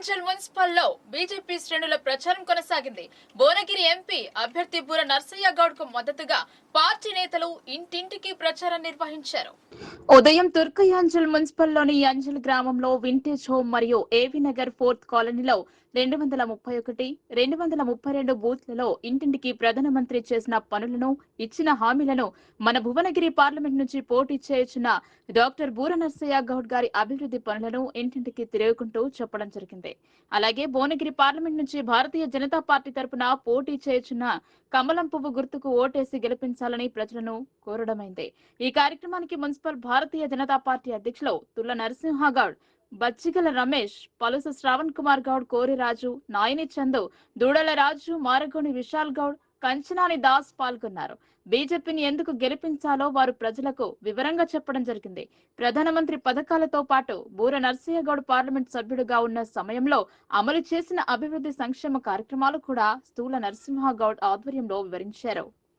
తుర్కయాంచల్ మున్సిపల్లో BJP శ్రేణుల ప్రచారం కొనసాగింది. భువనగిరి ఎంపీ అభ్యర్థి బుర నర్సయ్య గౌడ్కు మద్దతుగా పార్టీ నేతలు ఇంటింటికి ప్రచారం నిర్వహించారు. ఉదయం తుర్కయాంజల్ మున్సిపల్లోని అంజల్ గ్రామంలో వింటేజ్ హోమ్ మరియు ఏవి నగర్ ఫోర్త్ కాలనీలో రెండు వందల ముప్పై ఒకటి రెండు వందల ముప్పై రెండు బూత్లలో ఇంటింటికి ప్రధానమంత్రి చేసిన పనులను ఇచ్చిన హామీలను మన భువనగిరి పార్లమెంట్ నుంచి పోటీ చేయుచున్న డాక్టర్ బూర నర్సయ్య గౌడ్ గారి అభివృద్ధి పనులను ఇంటింటికి తిరుగుకుంటూ చెప్పడం జరిగింది. అలాగే భువనగిరి పార్లమెంట్ నుంచి భారతీయ జనతా పార్టీ తరపున పోటీ చేయుచున్న కమలం పువ్వు గుర్తుకు ఓటేసి గెలిపించాలని ప్రజలను కోరడమైంది. ఈ కార్యక్రమానికి మున్సిపల్ భారతీయ జనతా పార్టీ అధ్యక్షులు తుల్ల నరసింహ గౌడ్ బచ్చిగల రమేష్ పలుస శ్రావణ్ కుమార్ గౌడ్ కోరిరాజు నాయని చందు దూడల రాజు మారగోని విశాల్ గౌడ్ కంచనాని దాస్ పాల్గొన్నారు. బీజేపీని ఎందుకు గెలిపించాలో వారు ప్రజలకు వివరంగా చెప్పడం జరిగింది. ప్రధానమంత్రి పథకాలతో పాటు బూర నర్సయ్య పార్లమెంట్ సభ్యుడిగా ఉన్న సమయంలో అమలు చేసిన అభివృద్ధి సంక్షేమ కార్యక్రమాలు కూడా స్థూల నరసింహగౌడ్ ఆధ్వర్యంలో వివరించారు.